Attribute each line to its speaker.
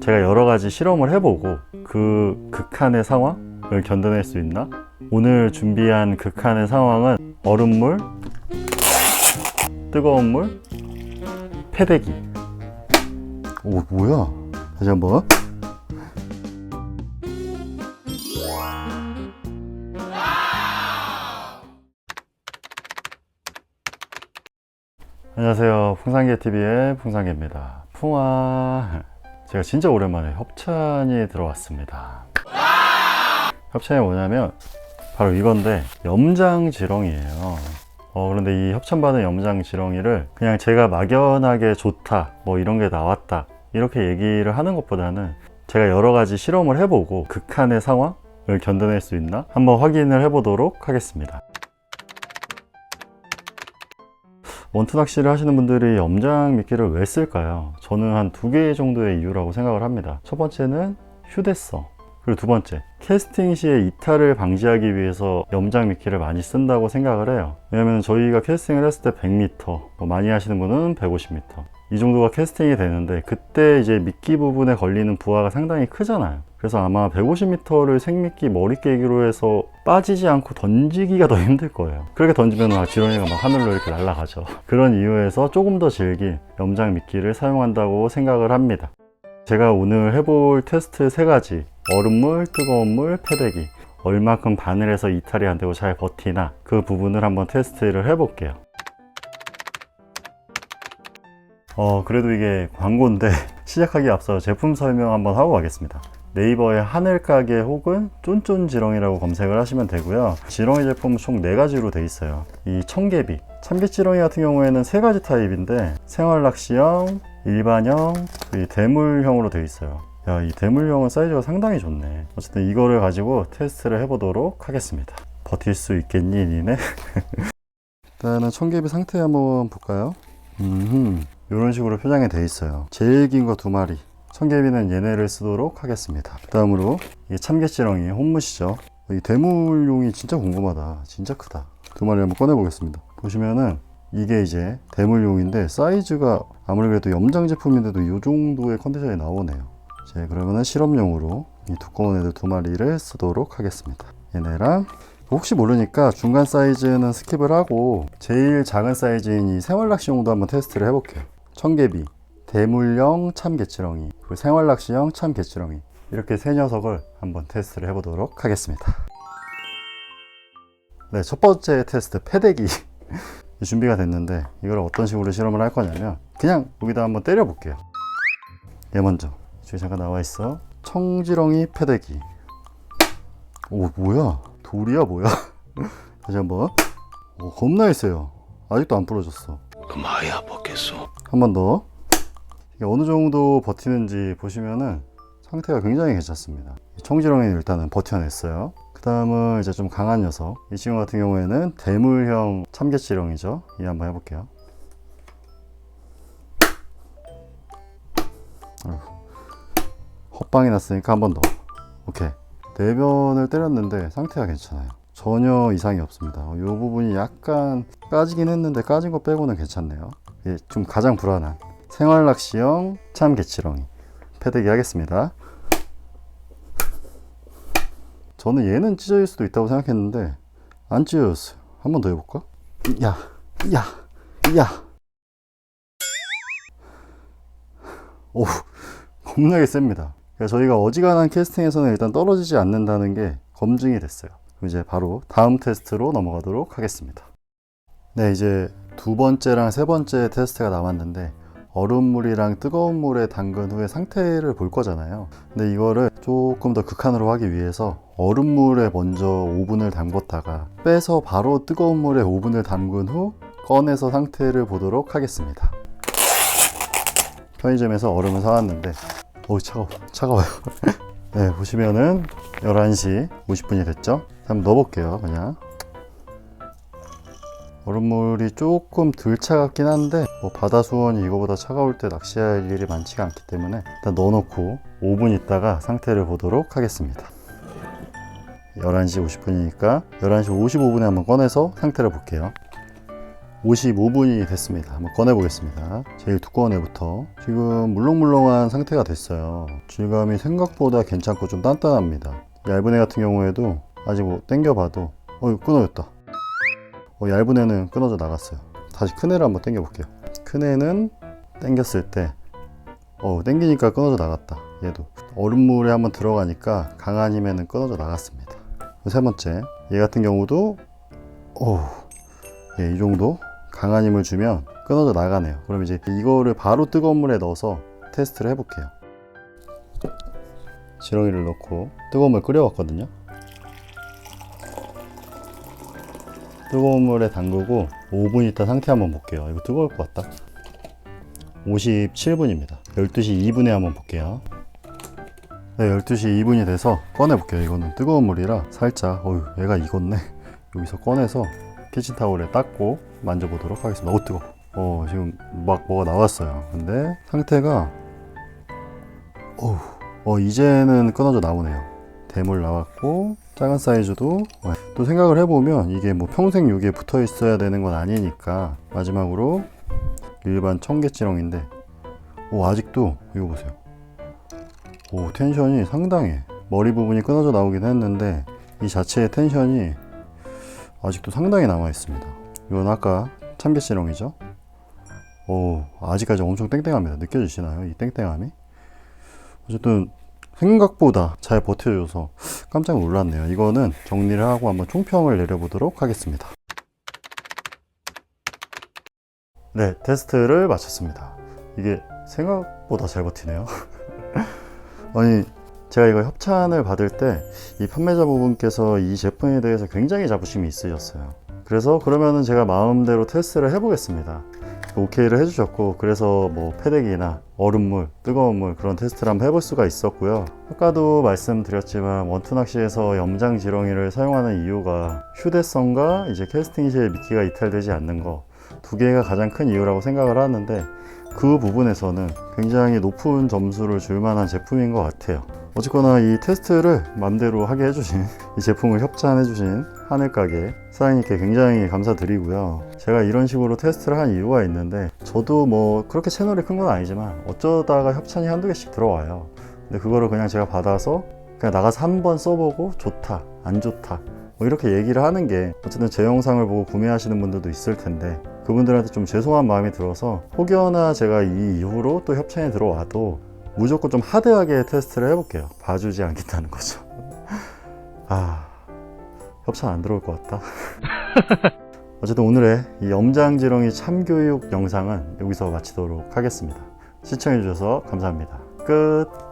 Speaker 1: 제가 여러 가지 실험을 해보고 그 극한의 상황을 견뎌낼 수 있나? 오늘 준비한 극한의 상황은 얼음물, 뜨거운 물, 패대기. 오, 뭐야? 다시 한 번. 안녕하세요. 풍산개TV의 풍산개입니다. 풍아. 제가 진짜 오랜만에 협찬이 들어왔습니다. 협찬이 뭐냐면, 바로 이건데, 염장 지렁이에요. 어, 그런데 이 협찬받은 염장 지렁이를 그냥 제가 막연하게 좋다, 뭐 이런 게 나왔다, 이렇게 얘기를 하는 것보다는 제가 여러 가지 실험을 해보고 극한의 상황을 견뎌낼 수 있나? 한번 확인을 해보도록 하겠습니다. 원투 낚시를 하시는 분들이 염장 미끼를 왜 쓸까요? 저는 한 두 개 정도의 이유라고 생각을 합니다. 첫 번째는 휴대성. 그리고 두 번째, 캐스팅 시에 이탈을 방지하기 위해서 염장 미끼를 많이 쓴다고 생각을 해요. 왜냐면 저희가 캐스팅을 했을 때 100m, 뭐 많이 하시는 분은 150m. 이 정도가 캐스팅이 되는데 그때 이제 미끼 부분에 걸리는 부하가 상당히 크잖아요. 그래서 아마 150m를 생미끼 머리 깨기로 해서 빠지지 않고 던지기가 더 힘들 거예요. 그렇게 던지면 막 지렁이가 막 하늘로 이렇게 날아가죠. 그런 이유에서 조금 더 질긴 염장 미끼를 사용한다고 생각을 합니다. 제가 오늘 해볼 테스트 세 가지 얼음물, 뜨거운 물, 패대기 얼마큼 바늘에서 이탈이 안 되고 잘 버티나 그 부분을 한번 테스트를 해볼게요. 어, 그래도 이게 광고인데 시작하기 앞서 제품 설명 한번 하고 가겠습니다. 네이버에 하늘가게 혹은 쫀쫀지렁이라고 검색을 하시면 되고요. 지렁이 제품은 총 4가지로 돼 있어요. 이 청개비, 참개지렁이 같은 경우에는 3가지 타입인데 생활낚시형, 일반형, 이 대물형으로 돼 있어요. 야, 이 대물형은 사이즈가 상당히 좋네. 어쨌든 이거를 가지고 테스트를 해보도록 하겠습니다. 버틸 수 있겠니, 니네? 일단은 청개비 상태 한번 볼까요? 음, 이런 식으로 표장이 돼 있어요. 제일 긴 거 두 마리. 청개비는 얘네를 쓰도록 하겠습니다. 그 다음으로 이 참개지렁이 혼무시죠. 이 대물용이 진짜 궁금하다. 진짜 크다. 두 마리 한번 꺼내 보겠습니다. 보시면은 이게 이제 대물용인데 사이즈가 아무리 그래도 염장 제품인데도 이 정도의 컨디션이 나오네요. 이제 그러면은 실험용으로 이 두꺼운 애들 두 마리를 쓰도록 하겠습니다. 얘네랑 혹시 모르니까 중간 사이즈는 스킵을 하고 제일 작은 사이즈인 이 생활낚시용도 한번 테스트를 해볼게요. 청개비, 대물형 참개치렁이, 그리고 생활낚시형 참개치렁이 이렇게 세 녀석을 한번 테스트를 해보도록 하겠습니다. 네, 첫 번째 테스트 패대기 준비가 됐는데 이걸 어떤 식으로 실험을 할 거냐면 그냥 여기다 한번 때려 볼게요. 얘 먼저 저기 잠깐 나와 있어. 청지렁이 패대기. 오 뭐야? 돌이야 뭐야? 다시 한번. 오 겁나 있어요. 아직도 안 부러졌어.
Speaker 2: 그마야 먹겠소.
Speaker 1: 한 번 더. 이게 어느 정도 버티는지 보시면은 상태가 굉장히 괜찮습니다. 이 청지렁이는 일단은 버텨냈어요. 그 다음은 이제 좀 강한 녀석. 이 친구 같은 경우에는 대물형 참개지렁이죠. 이 한번 해볼게요. 헛방이 났으니까 한 번 더. 오케이. 대변을 때렸는데 상태가 괜찮아요. 전혀 이상이 없습니다. 이 부분이 약간 까지긴 했는데 까진 거 빼고는 괜찮네요. 좀 가장 불안한 생활 낚시형 참개치렁이 패대기 하겠습니다. 저는 얘는 찢어질 수도 있다고 생각했는데 안 찢어졌어요. 한 번 더 해볼까? 야, 야, 야. 오, 겁나게 셉니다. 그러니까 저희가 어지간한 캐스팅에서는 일단 떨어지지 않는다는 게 검증이 됐어요. 이제 바로 다음 테스트로 넘어가도록 하겠습니다. 네, 이제 두 번째랑 세 번째 테스트가 남았는데 얼음물이랑 뜨거운 물에 담근 후에 상태를 볼 거잖아요. 근데 이거를 조금 더 극한으로 하기 위해서 얼음물에 먼저 오븐을 담궜다가 빼서 바로 뜨거운 물에 오븐을 담근 후 꺼내서 상태를 보도록 하겠습니다. 편의점에서 얼음을 사왔는데 어우 차가워 차가워요 네 보시면은 11시 50분이 됐죠 한번 넣어볼게요 그냥 얼음물이 조금 덜 차갑긴 한데 뭐 바다 수온이 이거보다 차가울 때 낚시할 일이 많지가 않기 때문에 일단 넣어놓고 5분 있다가 상태를 보도록 하겠습니다 11시 50분이니까 11시 55분에 한번 꺼내서 상태를 볼게요 55분이 됐습니다. 한번 꺼내 보겠습니다. 제일 두꺼운 애부터. 지금 물렁물렁한 상태가 됐어요. 질감이 생각보다 괜찮고 좀 단단합니다. 얇은 애 같은 경우에도 아직 뭐 당겨봐도 어 끊어졌다. 어, 얇은 애는 끊어져 나갔어요. 다시 큰 애를 한번 당겨 볼게요. 큰 애는 당겼을 때 어, 당기니까 끊어져 나갔다. 얘도 얼음물에 한번 들어가니까 강한 힘에는 끊어져 나갔습니다. 세 번째, 얘 같은 경우도 어, 예, 이 정도 강한 힘을 주면 끊어져 나가네요. 그럼 이제 이거를 바로 뜨거운 물에 넣어서 테스트를 해볼게요. 지렁이를 넣고 뜨거운 물 끓여왔거든요. 뜨거운 물에 담그고 5분 있다 상태 한번 볼게요. 이거 뜨거울 것 같다. 57분입니다. 12시 2분에 한번 볼게요. 네, 12시 2분이 돼서 꺼내 볼게요. 이거는 뜨거운 물이라 살짝, 어휴, 얘가 익었네. 여기서 꺼내서 키친타올에 닦고 만져보도록 하겠습니다. 어, 뜨거. 어, 지금 막 뭐가 나왔어요. 근데 상태가, 어우, 어, 이제는 끊어져 나오네요. 대물 나왔고, 작은 사이즈도, 어, 또 생각을 해보면 이게 뭐 평생 여기에 붙어 있어야 되는 건 아니니까, 마지막으로 일반 청개지렁인데, 오, 아직도, 이거 보세요. 오, 텐션이 상당해. 머리 부분이 끊어져 나오긴 했는데, 이 자체의 텐션이 아직도 상당히 남아 있습니다. 이건 아까 참깨지렁이죠. 오, 아직까지 엄청 땡땡합니다. 느껴지시나요? 이 땡땡함이? 어쨌든 생각보다 잘 버텨줘서 깜짝 놀랐네요. 이거는 정리를 하고 한번 총평을 내려보도록 하겠습니다. 네, 테스트를 마쳤습니다. 이게 생각보다 잘 버티네요. 아니, 제가 이거 협찬을 받을 때 이 판매자분께서 이 제품에 대해서 굉장히 자부심이 있으셨어요. 그래서 그러면은 제가 마음대로 테스트를 해보겠습니다. 오케이를 해주셨고 그래서 뭐 패덱이나 얼음물, 뜨거운 물 그런 테스트를 한번 해볼 수가 있었고요. 아까도 말씀드렸지만 원투 낚시에서 염장 지렁이를 사용하는 이유가 휴대성과 이제 캐스팅 시에 미끼가 이탈되지 않는 거 두 개가 가장 큰 이유라고 생각을 하는데 그 부분에서는 굉장히 높은 점수를 줄 만한 제품인 것 같아요. 어쨌거나 이 테스트를 맘대로 하게 해주신 이 제품을 협찬해주신 하늘가게 사장님께 굉장히 감사드리고요. 제가 이런 식으로 테스트를 한 이유가 있는데 저도 뭐 그렇게 채널이 큰 건 아니지만 어쩌다가 협찬이 한두 개씩 들어와요. 근데 그거를 그냥 제가 받아서 그냥 나가서 한번 써보고 좋다, 안 좋다 뭐 이렇게 얘기를 하는 게 어쨌든 제 영상을 보고 구매하시는 분들도 있을 텐데 그분들한테 좀 죄송한 마음이 들어서 혹여나 제가 이 이후로 또 협찬이 들어와도 무조건 좀 하드하게 테스트를 해볼게요. 봐주지 않겠다는 거죠. 아, 협찬 안 들어올 것 같다. 어쨌든 오늘의 이 염장지렁이 참교육 영상은 여기서 마치도록 하겠습니다. 시청해주셔서 감사합니다. 끝!